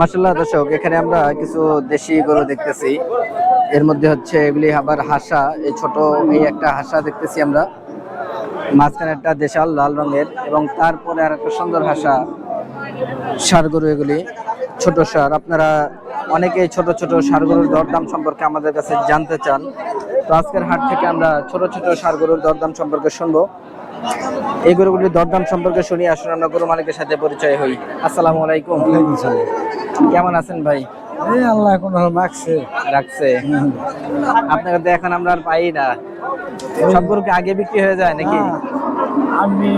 মাসাল্লাহ দর্শক, এখানে আমরা কিছু দেশি গরু দেখতেছি। এর মধ্যে হচ্ছে এগুলি আবার হাসা, এই ছোট এই একটা হাসা দেখতেছি আমরা। মাঝখানে একটা দেশাল, লাল রঙের, এবং তারপরে আর একটা সুন্দর হাসা, সার গরু এগুলি, ছোট সার। আপনারা অনেকেই ছোট ছোট সার গরুর দরদাম সম্পর্কে আমাদের কাছে জানতে চান। তো আজকের হাট থেকে আমরা ছোট ছোট সার গরুর দরদাম সম্পর্কে শুনব। এই গরুগুলির দরদাম সম্পর্কে শুনি আসুন আমরা গরু মালিকের সাথে পরিচয় হই। আসসালামু আলাইকুম। কেমন আছেন ভাই? এই আল্লাহ এখন রাখছে। আপনাকে তো এখন আমরা আর পাই না। সব আগে বিক্রি হয়ে যায় নাকি? আমি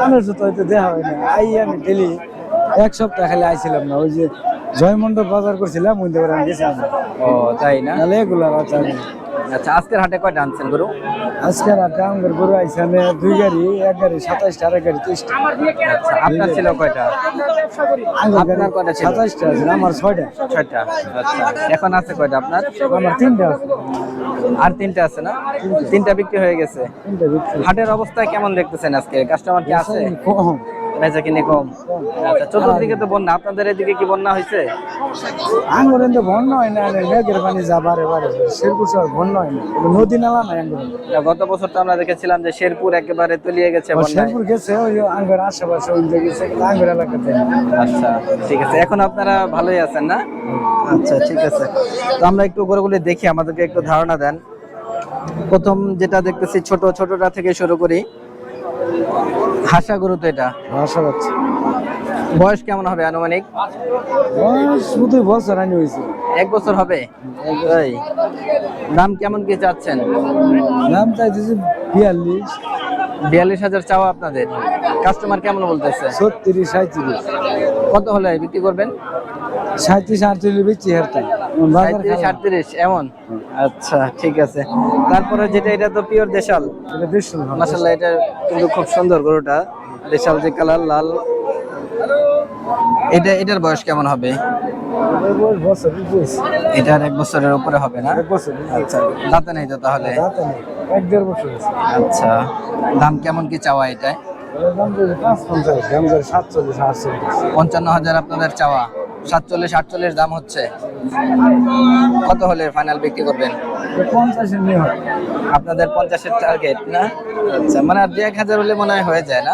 মানুষ তো হয়তো দেখা হয় না। আই আমি ডেলি এক সপ্তাহ খালি আইছিলাম না। ওই যে জয়মন্ডপ বাজার করছিলাম ওই গেছিলাম ও তাই না? তাহলে এগুলো আচ্ছা আজকের হাটে কয়টা আনছেন গরু? আজকের রাতে আমাদের গরু আইছে আমি দুই গাড়ি এক গাড়ি সাতাইশটা আর এক গাড়ি তেইশটা আচ্ছা আপনার ছিল কয়টা? আপনার কয়টা ছিল? সাতাইশটা আছে আমার ছয়টা। ছয়টা আচ্ছা। এখন আছে কয়টা আপনার? আমার তিনটা আছে। আর তিনটা আছে না? তিনটা বিক্রি হয়ে গেছে। হাটের অবস্থা কেমন দেখতেছেন আজকে? কাস্টমার কি আছে? বেচা কিনে কম। আচ্ছা চতুর্দিকে তো বন্যা আপনাদের এদিকে কি বন্যা হয়েছে আঙ্গুর এনে বন্যা হয় না মেঘের পানি যা বারে বারে শেরপুর শহর বন্যা হয় না নদী নালা নাই আঙ্গুর। না, গত বছর তো আমরা দেখেছিলাম যে শেরপুর একেবারে তলিয়ে গেছে শেরপুর গেছে ওই আঙ্গুর আশেপাশে ওই গেছে আঙ্গুর এলাকাতে। আচ্ছা ঠিক আছে এখন আপনারা ভালোই আছেন না? আচ্ছা ঠিক আছে। তো আমরা একটু গরুগুলি দেখি আমাদেরকে একটু ধারণা দেন। প্রথম যেটা দেখতেছি ছোট ছোটটা থেকে শুরু করি। হাসা গরু তো এটা। আশা করছি বয়স কেমন হবে আনুমানিক? বয়স শুধু বছর আনি হয়েছে। এক বছর হবে? দাম কেমন কি চাচ্ছেন? দাম চাইতেছি বিয়াল্লিশ। বিয়াল্লিশ হাজার চাওয়া আপনাদের। কাস্টমার কেমন বলতেছে? ছত্রিশ সাঁত্রিশ কত হলে বিক্রি করবেন? সাঁত্রিশ আটত্রিশ হারতাম বাজার সাঁত্রিশ। আটত্রিশ এমন? আচ্ছা ঠিক আছে। তারপরে যেটা এটা তো পিওর দেশাল। এটা মাসাল্লাহ এটা কিন্তু খুব সুন্দর গরুটা। দেশাল যে কালার লাল। এটা এটার বয়স কেমন হবে? এটার এক বছরের উপরে হবে না? আচ্ছা দাঁতে নেই তো তাহলে? এক দেড় বছর আচ্ছা দাম কেমন কি চাওয়া এটা? এটার দাম তো পাঁচ পঞ্চাশ দাম করে সাতচল্লিশ আটচল্লিশ। পঞ্চান্ন হাজার আপনাদের চাওয়া। সাতচল্লিশ আটচল্লিশ দাম হচ্ছে? কত হলে ফাইনাল বিক্রি করবেন? পঞ্চাশের নিয়ে হয় আপনাদের পঞ্চাশের টার্গেট না? আচ্ছা মানে আর এক হাজার হলে মনে হয় হয়ে যায় না?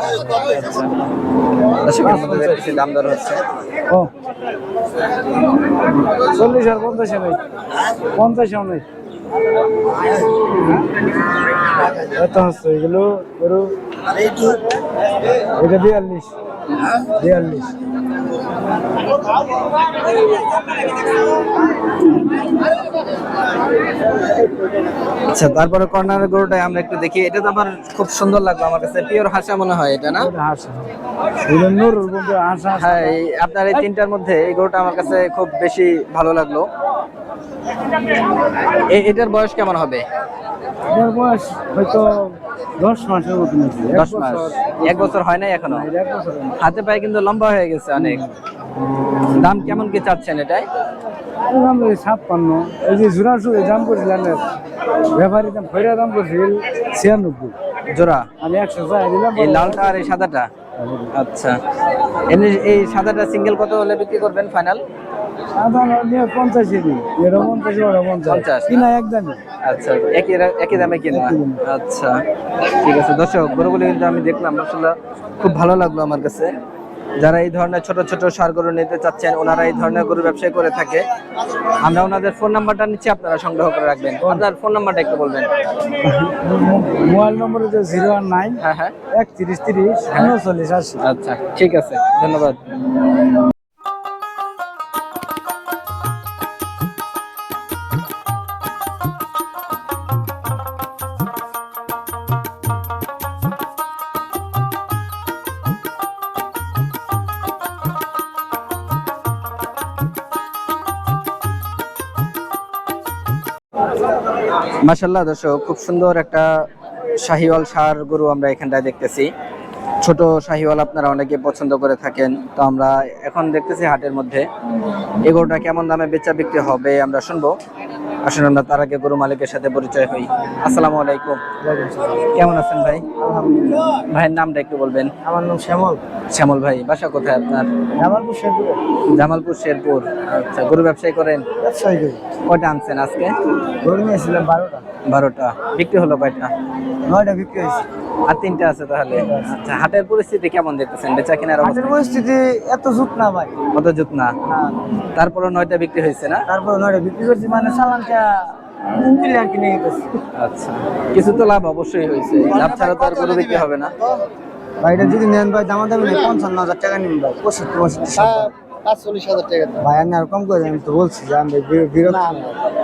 আচ্ছা। মধ্যে দাম দর হচ্ছে। ও। চল্লিশ আর পঞ্চাশে নেই। পঞ্চাশেও নেই। এত হচ্ছে এগুলো এটা বিয়াল্লিশ। বিয়াল্লিশ। আচ্ছা তারপরে কর্নার গরুটা আমরা একটু দেখি। এটা তো আমার খুব সুন্দর লাগল আমার কাছে পিওর হাসা মনে হয় এটা না? হ্যাঁ আপনার এই তিনটার মধ্যে এই গরুটা আমার কাছে খুব বেশি ভালো লাগল। এ- এটার বয়স কেমন হবে? এটার বয়স হয়তো দশ মাসের মতন দশ মাস। এক বছর হয় নাই এখনও। হাতে পায়ে কিন্তু লম্বা হয়ে গেছে অনেক। দাম কেমন কি চাচ্ছেন এটাই? দাম এই ছাপ্পান্ন। এই যে জোড়া দাম করছিলাম এর। ব্যাপারী দাম ফেরা দাম করছিল ছিয়ানব্বই। জোড়া? আমি একশো চাই দিলাম এই লালটা আর এই সাদাটা? আচ্ছা। এমনি এই সাদাটা সিঙ্গেল কত হলে বিক্রি করবেন ফাইনাল পঞ্চাশে এটা পঞ্চাশ ওটা পঞ্চাশ। পঞ্চাশ। কিনা একদমই। আচ্ছা একই একই দামে কিনা? আচ্ছা ঠিক আছে। দর্শক গরুগুলি কিন্তু আমি দেখলাম আসলে খুব ভালো লাগল আমার কাছে। যারা এই ধরনের ছোট ছোট সার গরু নিতে চাচ্ছেন ওনারা এই ধরনের গরু ব্যবসায় করে থাকে। আমরা ওনাদের ফোন নাম্বারটা নিচ্ছি আপনারা সংগ্রহ করে রাখবেন। আপনার ফোন নাম্বারটা একটু বলবেন। মোবাইল নম্বর হচ্ছে জিরো ওয়ান নাইন হ্যাঁ হ্যাঁ। এক তিরিশ উনচল্লিশ আশি। আচ্ছা ঠিক আছে। ধন্যবাদ। মাশাল্লাহ দর্শক, খুব সুন্দর একটা শাহিওয়াল সার গরু আমরা এখানটায় দেখতেছি। ছোট শাহিওয়াল আপনারা অনেকে পছন্দ করে থাকেন, তো আমরা এখন দেখতেছি হাটের মধ্যে। এই গরুটা কেমন দামে বেচা বিক্রি হবে আমরা শুনব। আসুন আমরা তার আগে গরু মালিকের সাথে পরিচয় হই। আসসালামু আলাইকুম। কেমন আছেন ভাই? ভাইয়ের নামটা একটু বলবেন। আমার নাম শ্যামল। শ্যামল ভাই বাসা কোথায় আপনার? জামালপুর শেরপুর। জামালপুর শেরপুর। আচ্ছা গরু ব্যবসায় করেন? ব্যবসায় করি। কটা আনছেন আজকে? গরু নিয়েছিলাম বারোটা। বারোটা। বিক্রি হলো কয়টা? নয়টা বিক্রি হয়েছে। আর তিনটা আছে তাহলে? আচ্ছা হাটের পরিস্থিতি কেমন দেখতেছেন? বেচা কেনার হাটের পরিস্থিতি এত জুত না ভাই। অত জুত না? তারপরে নয়টা বিক্রি হয়েছে না? তারপরে নয়টা বিক্রি করছি মানে সালানটা কিনে আচ্ছা কিছু তো লাভ অবশ্যই হয়েছে। লাভ ছাড়া তো আর গরু বিক্রি হবে না। ভাই এটা যদি নেন ভাই দামা দামি নেই পঞ্চান্ন হাজার টাকা নিন ভাই পঁয়ষট্টি পঁয়ষট্টি পাঁচচল্লিশ হাজার। টাকা ভাই আমি আর কম করে আমি তো বলছি যে আমি বিরক্ত।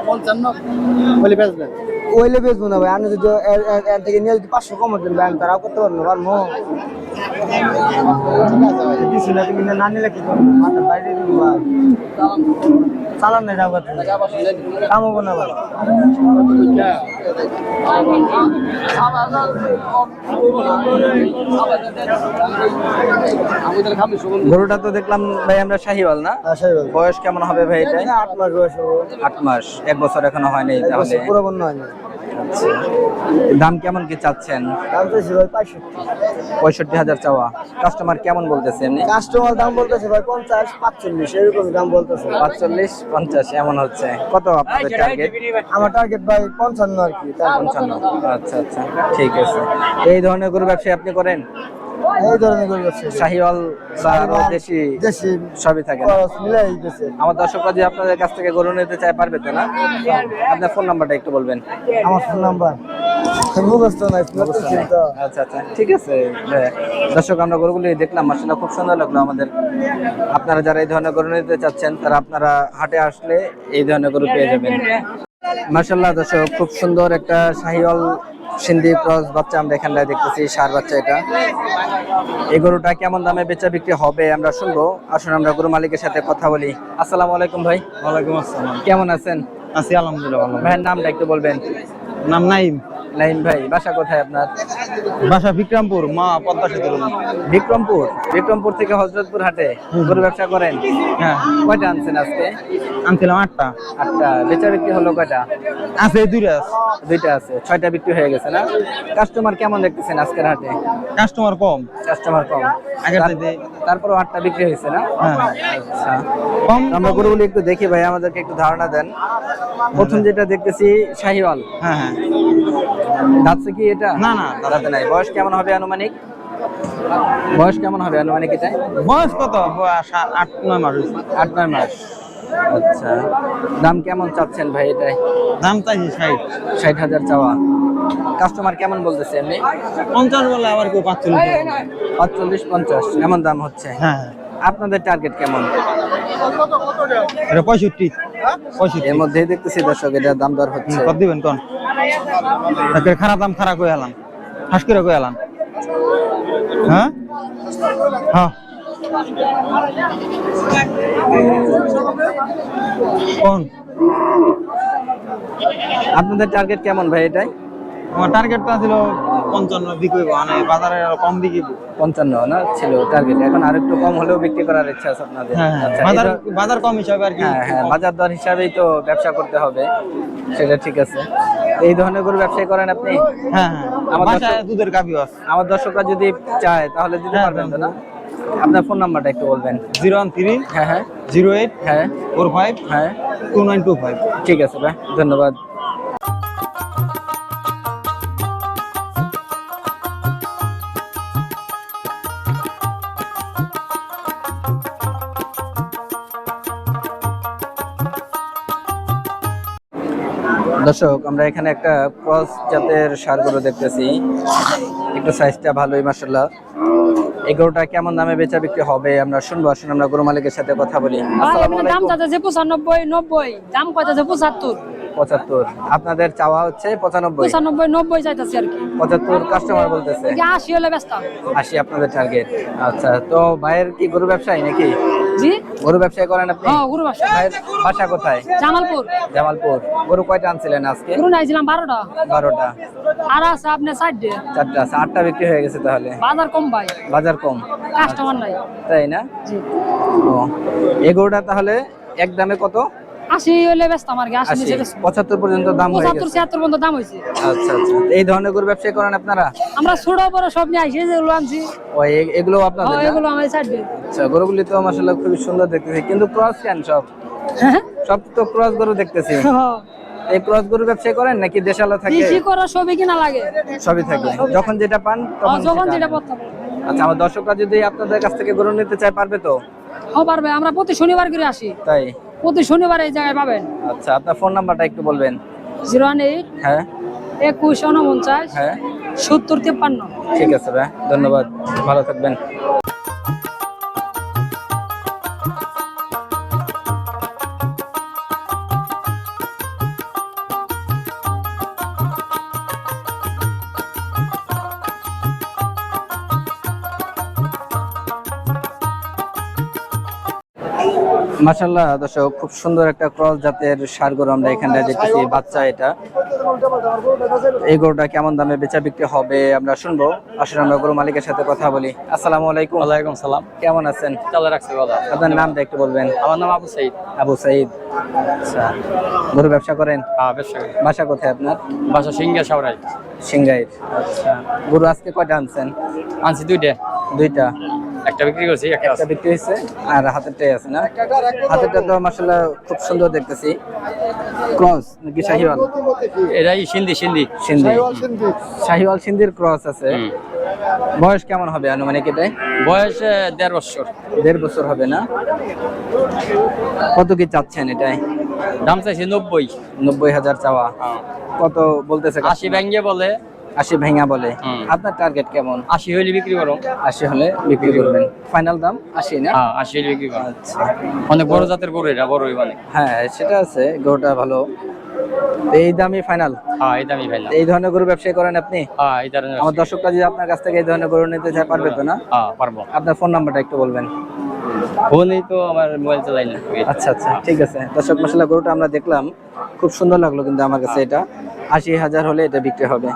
পঞ্চান্ন বলে বেচবেন। ওইলে বেচবো না ভাই আমি যদি এর- থেকে নিয়ে যদি পাঁচশো কম দেন ভাই আমি তারাও করতে পারব, না পারব? কিছু না, তুমি না নিলে কি মাথার চালান না যাব কাম হব না গরুটা তো দেখলাম ভাই আমরা শাহিওয়াল না? বয়স কেমন হবে ভাই এটা আট মাস বয়স আট মাস। এক বছর এখনও হয়নি তাহলে? হয়নি। আচ্ছা। দাম কেমন কি চাচ্ছেন? পঁয়ষট্টি। হাজার চাওয়া। কাস্টমার কেমন বলতেছে এমনি? কাস্টমার দাম বলতেছে ভাই পঞ্চাশ পাঁচচল্লিশ এরকম দাম বলতেছে। পাঁচচল্লিশ পঞ্চাশ এমন হচ্ছে। কত আপনাদের টার্গেট আমার টার্গেট ভাই পঞ্চান্ন পঞ্চান্ন। আচ্ছা আচ্ছা। ঠিক আছে। এই ধরনের গরু ব্যবসায় আপনি করেন? এই ধরনের গরু আছে শাহিওয়াল বা দেশি সবই থাকে আমার দর্শকরা যদি আপনাদের কাছ থেকে গরু নিতে চায় পারবে তো না? আপনার ফোন নাম্বারটা একটু বলবেন। আমার ফোন নাম্বার। তো আচ্ছা আচ্ছা। ঠিক আছে। হ্যাঁ। দর্শক আমরা গরুগুলি দেখলাম মাসাল্লাহ খুব সুন্দর লাগল আমাদের। আপনারা যারা এই ধরনের গরু নিতে চাচ্ছেন তারা আপনারা হাটে আসলে এই ধরনের গরু পেয়ে যাবেন। মাসাল্লাহ দর্শক খুব সুন্দর একটা শাহিওয়াল সিন্ধি ক্রস বাচ্চা আমরা এখানটায় দেখতেছি সার বাচ্চা এটা। এই গরুটা কেমন দামে বেচা বিক্রি হবে আমরা শুনব। আসুন আমরা গরু মালিকের সাথে কথা বলি। আসসালামু আলাইকুম ভাই। ওয়ালাইকুম আসসালাম। কেমন আছেন? আছি আলহামদুলিল্লাহ ভাইয়ের নামটা একটু বলবেন। নাম নাইম। নাইম ভাই বাসা কোথায় আপনার? বাসা বিক্রমপুর মা পদ্মা সেতুর বিক্রমপুর? বিক্রমপুর থেকে হজরতপুর হাটে গরু ব্যবসা করেন? হ্যাঁ। কয়টা আনছেন আজকে? আনছিলাম আটটা। আটটা। বেচা বিক্রি হলো কয়টা? আছে দুইটা দুইটা আছে। ছয়টা বিক্রি হয়ে গেছে না? কাস্টমার কেমন দেখতেছেন আজকের হাটে? কাস্টমার কম। কাস্টমার কম। আগের তার- আটটা বিক্রি হয়েছে না? হ্যাঁ। আচ্ছা। কম আমরা গরুগুলি একটু দেখি ভাই আমাদেরকে একটু ধারণা দেন। প্রথম যেটা দেখতেছি শাহিওয়াল। হ্যাঁ। হ্যাঁ। যাচ্ছে কি এটা? না, না, দাঁড়াতে নাই। বয়স কেমন হবে আনুমানিক? বয়স কেমন হবে আনুমানিক এটা? বয়স কত? আট নয় মাস। আট নয় মাস। আচ্ছা। দাম কেমন চাচ্ছেন ভাই এটাই দাম চাইছি ষাট। ষাট হাজার চাওয়া। কাস্টমার কেমন বলতেছে এমনি? পঞ্চাশ বলে আবার কেউ পাঁচচল্লিশ পাঁচচল্লিশ পঞ্চাশ এমন দাম হচ্ছে। হ্যাঁ। আপনাদের টার্গেট কেমন? এটা পঁয়ষট্টি। এর মধ্যেই দেখতেছি দর্শক এটা দাম দর হচ্ছে। কত দিবেন কোন? একের খারাপ দাম খারাপ হয়ে এলাম। ফাঁস করে হয়ে এলাম। হ্যাঁ? হ্যাঁ। কোন? আপনাদের টার্গেট কেমন ভাই এটাই? আমার টার্গেটটা ছিল পঞ্চান্ন বিক্রি মানে বাজারে কম বিক্রি পঞ্চান্ন না? ছিল টার্গেট এখন আর একটু কম হলেও বিক্রি করার ইচ্ছা আছে আপনাদের। হ্যাঁ হ্যাঁ আচ্ছা, বাজার বাজার কম হিসাবে আর কি হ্যাঁ হ্যাঁ বাজার দর হিসাবেই তো ব্যবসা করতে হবে সেটা ঠিক আছে। এই ধরনের গরু ব্যবসায় করেন আপনি? হ্যাঁ হ্যাঁ। আমার দুধের গাভি আছে। আমার দর্শকরা যদি চায় তাহলে দিতে পারবেন তো না? আপনার ফোন নাম্বারটা একটু বলবেন। জিরো ওয়ান থ্রি হ্যাঁ হ্যাঁ। জিরো এইট হ্যাঁ। ফোর ফাইভ হ্যাঁ। Two nine two five. ঠিক আছে ভাই। ধন্যবাদ। দর্শক আমরা এখানে একটা ক্রস জাতের সারগুলো দেখতেছি। একটু সাইজটা ভালোই মাসাল্লাহ এই গরুটা কেমন দামে বেচা বিক্রি হবে? আমরা শুনব। আসুন আমরা গরু মালিকের সাথে কথা বলি। দাম চাচ্ছে পঁচানব্বই নব্বই। দাম কত পঁচাত্তর। পঁচাত্তর। আপনাদের চাওয়া হচ্ছে পঁচানব্বই? পঁচানব্বই নব্বই চাইতেছি আর কি। পঁচাত্তর কাস্টমার বলতেছে। আশি হলে ব্যস্ত। আশি আপনাদের টার্গেট আচ্ছা তো ভাইয়ের কি গরু ব্যবসায়ী নাকি? জি? গরু ব্যবসায় করেন আপনি? হ্যাঁ গুরু বাসা ভাইয়ের বাসা কোথায়? জামালপুর। জামালপুর। গরু কয়টা আনছিলেন আজকে? গুরু নাইছিলাম বারোটা। বারোটা। আর আছে সাইড ডে চারটা আছে আটটা বিক্রি হয়ে গেছে তাহলে। বাজার কম ভাই। বাজার কম? কাস্টমার নাই। তাই না? জি। ও এই গরুটা তাহলে এক দামে কত? আশি হলে ব্যস্ত আমার কি আশি পঁচাত্তর পর্যন্ত দাম পঁচাত্তর ছিয়াত্তর পর্যন্ত দাম হয়েছে আচ্ছা আচ্ছা। এই ধরনের গরু ব্যবসা করেন আপনারা? আমরা ছোট বড় সব নিয়ে আসি যেগুলো আনছি। ও এগুলো আপনাদের হ্যাঁ, এগুলো আচ্ছা গরুগুলি তো মাসাল্লাহ খুবই সুন্দর দেখতেছি। কিন্তু ক্রস কেন সব? সব তো ক্রস গরু দেখতেছি। এই ক্রস গরু ব্যবসা করেন নাকি দেশালা থাকে? কৃষি করা সবই কিনা লাগে। সবই থাকে। যখন যেটা পান হ্যাঁ, তখন যখন যেটা। আচ্ছা আমার দর্শকরা যদি আপনাদের কাছ থেকে গরু নিতে চায় পারবে তো? ও পারবে। আমরা প্রতি শনিবার করে আসি। তাই? প্রতি শনিবার এই জায়গায় পাবেন। আচ্ছা আপনার ফোন নাম্বারটা একটু বলবেন। জিরো ওয়ান এইট হ্যাঁ। একুশ উনপঞ্চাশ হ্যাঁ। সত্তর তিপ্পান্ন। ঠিক আছে ভাই ধন্যবাদ। ভালো থাকবেন। মাশাল্লাহ দর্শক খুব সুন্দর একটা ক্রস জাতের সার গরু আমরা এখানে দেখতেছি বাচ্চা এটা। এই গরুটা কেমন দামে বেচা বিক্রি হবে আমরা শুনব। আসলে আমরা গরু মালিকের সাথে কথা বলি। আসসালামু আলাইকুম। ওয়ালাইকুম সালাম। কেমন আছেন? চালে রাখছি দাদা আপনার নামটা একটু বলবেন। আমার নাম আবু সাইদ। আবু সাইদ। আচ্ছা গরু ব্যবসা করেন? হ্যাঁ ব্যবসা বাসা কোথায় আপনার? বাসা সিঙ্গা সাউরাই সিংগাইর আচ্ছা গরু আজকে কয়টা আনছেন? আনছি দুইটা। দুইটা। একটা বিক্রি করছি একটা বিক্রি হয়েছে আর হাতেরটাই আছে না? হাতেরটা তো মাসাল্লাহ খুব সুন্দর দেখতেছি। ক্রস নাকি শাহিওয়াল? এটাই সিন্ধি সিন্ধি। সিন্ধি। শাহিওয়াল সিন্ধির ক্রস আছে। বয়স কেমন হবে আনুমানিক এটাই? বয়স দেড় বছর। দেড় বছর হবে না? কত কি চাচ্ছেন এটাই? দাম চাইছি নব্বই। নব্বই হাজার চাওয়া। হ্যাঁ। কত বলতেছে আশি ব্যাঙ্গে বলে। আশি ভেঙা বলে। আপনার টার্গেট কেমন? আশি হইলে বিক্রি করো। আশি হলে বিক্রি করবেন। ফাইনাল দাম আশি না? হ্যাঁ আশি হইলে বিক্রি করো। আচ্ছা। অনেক বড় জাতের গরু এটা বড় মানে হ্যাঁ সেটা আছে গরুটা ভালো। এই দামই ফাইনাল হ্যাঁ এই দামই পাইলাম এই ধরনের গরু ব্যবসায়ী করেন আপনি? হ্যাঁ এই ধরনের আমার দর্শকরা যদি আপনার কাছ থেকে এই ধরনের গরু নিতে চায় পারবে তো না? হ্যাঁ পারব। আপনার ফোন নাম্বারটা একটু বলবেন। ফোনই তো আমার মোবাইল চালাই না। আচ্ছা আচ্ছা ঠিক আছে। দর্শক মশলা গরুটা আমরা দেখলাম। খুব সুন্দর লাগল কিন্তু আমার কাছে এটা। আশি হাজার হলে এটা বিক্রি হবে।